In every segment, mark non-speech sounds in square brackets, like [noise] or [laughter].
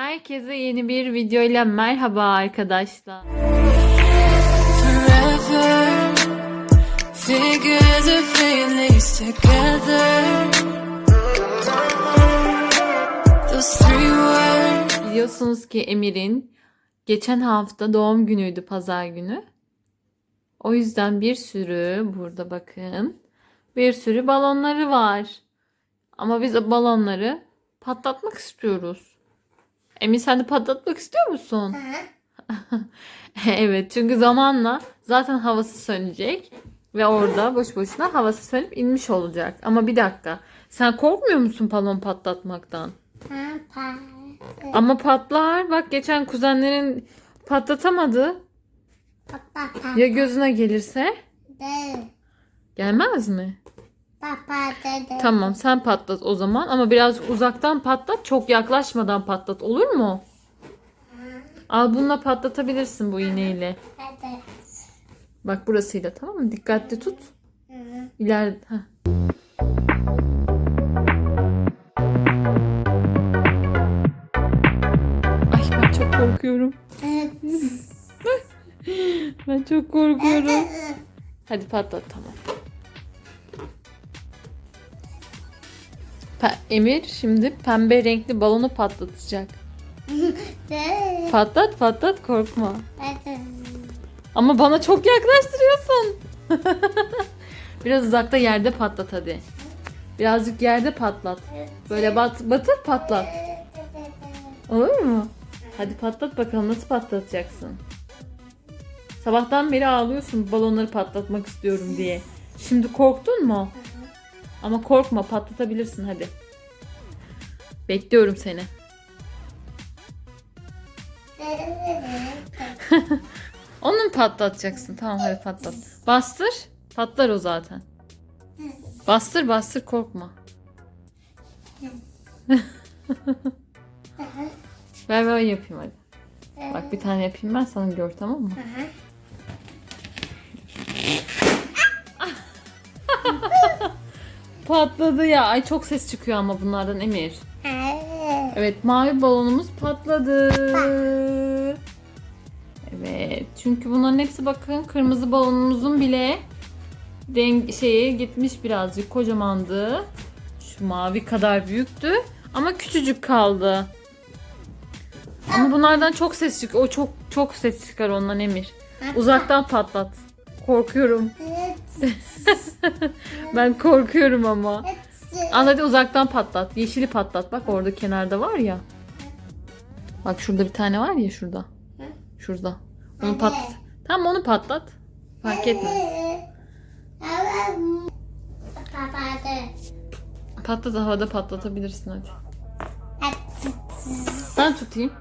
Herkese yeni bir video ile merhaba arkadaşlar. Biliyorsunuz ki Emir'in geçen hafta doğum günüydü pazar günü. O yüzden bir sürü burada bakın bir sürü balonları var. Ama biz balonları patlatmak istiyoruz. Emir sen de patlatmak istiyor musun? [laughs] evet çünkü zamanla zaten havası sönecek ve orada boş boşuna havası sönüp inmiş olacak. Ama bir dakika sen korkmuyor musun balon patlatmaktan? Ama patlar. Bak geçen kuzenlerin patlatamadı. Ya gözüne gelirse? Gelmez mi? Tamam sen patlat o zaman ama birazcık uzaktan patlat. Çok yaklaşmadan patlat olur mu? Al bununla patlatabilirsin bu iğneyle. Bak burasıyla tamam mı? Dikkatli tut. İleride. heh. Ay ben çok korkuyorum. [laughs] Ben çok korkuyorum. Hadi patlat tamam. Pe- Emir şimdi pembe renkli balonu patlatacak. [laughs] Patlat patlat korkma. Ama bana çok yaklaştırıyorsun. [laughs] Biraz uzakta yerde patlat hadi. Birazcık yerde patlat. Böyle bat batır patlat. Olur mu? Hadi patlat bakalım nasıl patlatacaksın. Sabahtan beri ağlıyorsun balonları patlatmak istiyorum diye. Şimdi korktun mu? Ama korkma patlatabilirsin hadi. Bekliyorum seni. [laughs] Onu mu patlatacaksın? Tamam hadi patlat. Bastır. Patlar o zaten. Bastır bastır korkma. [laughs] ver ver yapayım hadi. Bak bir tane yapayım ben sana gör tamam mı? Patladı ya. Ay çok ses çıkıyor ama bunlardan Emir. Evet mavi balonumuz patladı. Evet çünkü bunların hepsi bakın kırmızı balonumuzun bile renk şeyi gitmiş birazcık kocamandı. Şu mavi kadar büyüktü ama küçücük kaldı. Ama bunlardan çok ses çıkıyor. O çok çok ses çıkar ondan Emir. Uzaktan patlat. Korkuyorum. [laughs] Ben korkuyorum ama. Al hadi uzaktan patlat. Yeşili patlat. Bak orada kenarda var ya. Bak şurada bir tane var ya şurada. Şurada. Onu patlat. Tamam onu patlat. Fark etmez. Patlat havada patlatabilirsin hadi. Ben tutayım.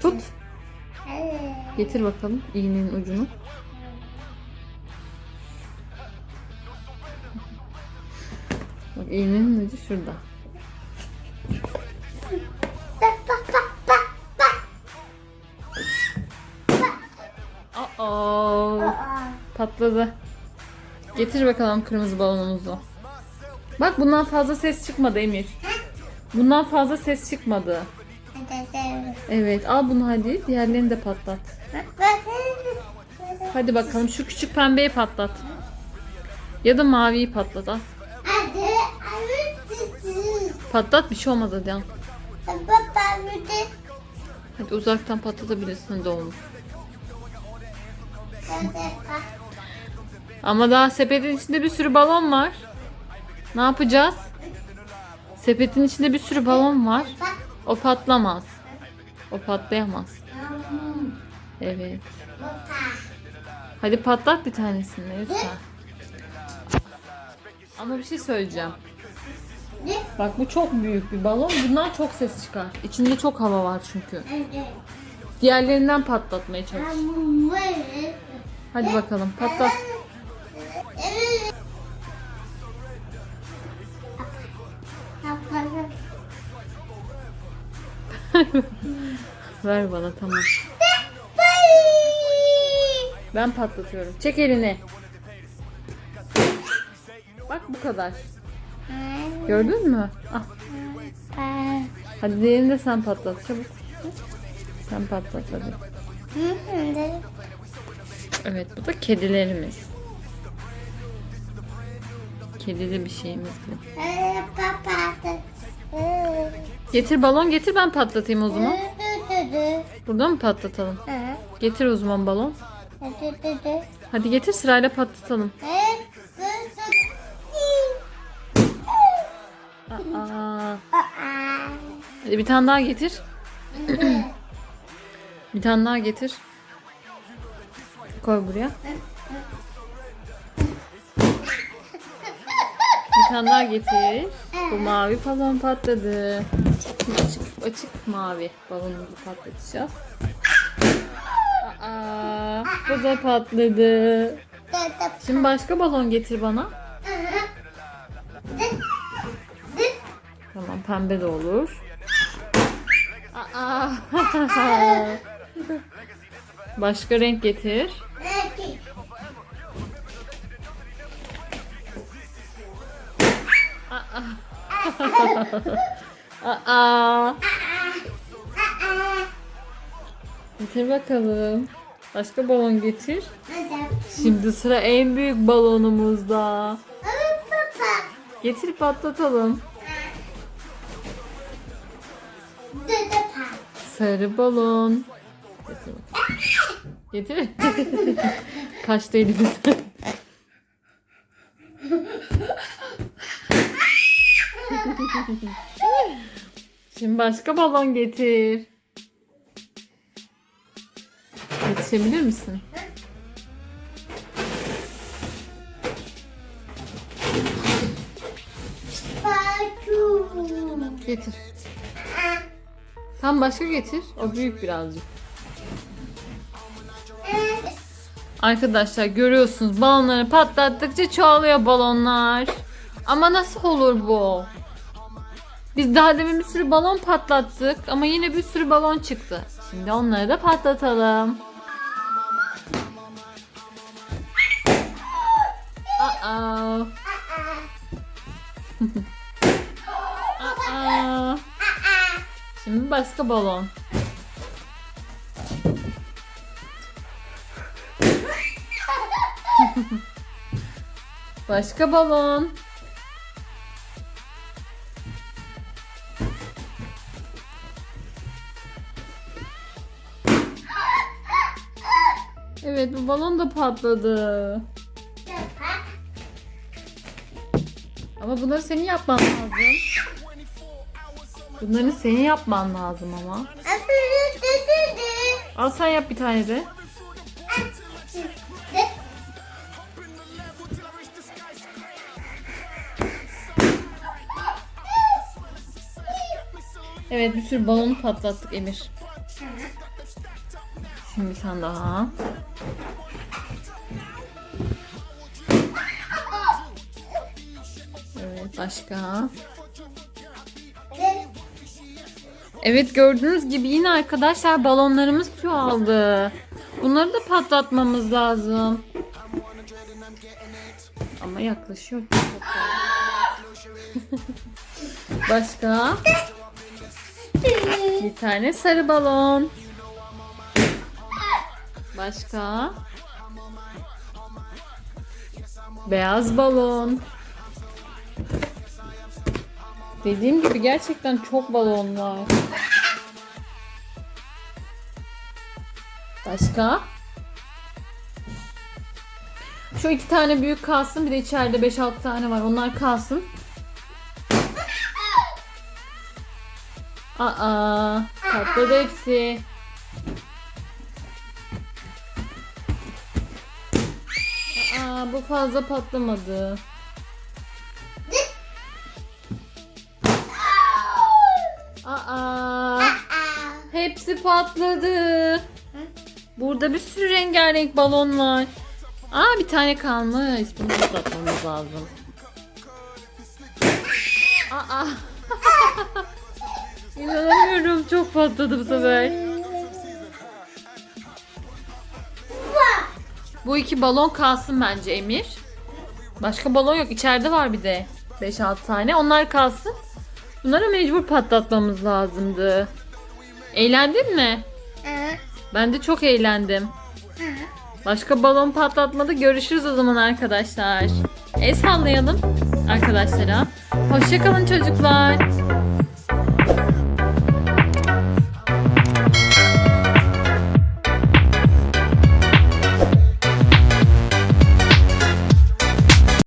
Tut. Getir bakalım iğnenin ucunu. Bak iğnenin ucu şurada. Aa, patladı. Getir bakalım kırmızı balonumuzu. Bak bundan fazla ses çıkmadı Emir. Bundan fazla ses çıkmadı. Evet al bunu hadi. Diğerlerini de patlat. Hadi bakalım şu küçük pembeyi patlat. Ya da maviyi patlat al. Patlat bir şey olmaz hadi al. Hadi uzaktan patlatabilirsin de olur. Ama daha sepetin içinde bir sürü balon var. Ne yapacağız? Sepetin içinde bir sürü balon var. O patlamaz. O patlayamaz. Evet. Hadi patlat bir tanesini lütfen. Ama bir şey söyleyeceğim. Bak bu çok büyük bir balon. Bundan çok ses çıkar. İçinde çok hava var çünkü. Diğerlerinden patlatmaya çalış. Hadi bakalım patlat. Ver bana tamam. Ben patlatıyorum. Çek elini. Bak bu kadar. Gördün mü? Ah. Hadi diğerini de sen patlat çabuk. Sen patlat hadi. Evet bu da kedilerimiz. Kedili bir şeyimiz bu. Getir balon getir ben patlatayım o zaman. [laughs] Burada mı patlatalım? Getir o zaman balon. Hadi getir sırayla patlatalım. Aa. Aa. Hadi bir tane daha getir. [laughs] bir tane daha getir. Koy buraya. Tane daha getir. Bu mavi balon patladı. Açık, açık mavi balonumuzu patlatacağız. Aa, bu da patladı. Şimdi başka balon getir bana. Tamam pembe de olur. Aa. [laughs] Başka renk getir. Aa. Getir bakalım. Başka balon getir. Şimdi sıra en büyük balonumuzda. Getir patlatalım. Sarı balon. Getir. [laughs] Kaçtı elimizden. Şimdi başka balon getir. Yetişebilir misin? Getir. Tam başka getir. O büyük birazcık. Arkadaşlar görüyorsunuz balonları patlattıkça çoğalıyor balonlar. Ama nasıl olur bu? Biz daha demin bir sürü balon patlattık ama yine bir sürü balon çıktı. Şimdi onları da patlatalım. Aa. Aa. Şimdi başka balon. Başka balon. Evet bu balon da patladı. Ama bunları senin yapman lazım. Bunları senin yapman lazım ama. Al sen yap bir tane de. Evet bir sürü balonu patlattık Emir. Şimdi bir tane daha. Evet başka. Evet gördüğünüz gibi yine arkadaşlar balonlarımız çoğaldı. Bunları da patlatmamız lazım. Ama yaklaşıyor. [laughs] Başka? Bir tane sarı balon. Başka? Beyaz balon. Dediğim gibi gerçekten çok balon var. Başka? Şu iki tane büyük kalsın. Bir de içeride 5-6 tane var. Onlar kalsın. Aa, patladı hepsi. Bu fazla patlamadı. Aa, hepsi patladı. Burada bir sürü rengarenk balon var. Aa, bir tane kalmış. Bunu patlatmamız lazım. Aa. [laughs] İnanamıyorum çok patladı bu sefer. Bu iki balon kalsın bence Emir. Başka balon yok. İçeride var bir de. 5-6 tane. Onlar kalsın. Bunlara mecbur patlatmamız lazımdı. Eğlendin mi? Hı. Ben de çok eğlendim. Hı. Başka balon patlatmada görüşürüz o zaman arkadaşlar. El sallayalım arkadaşlara. Hoşçakalın çocuklar.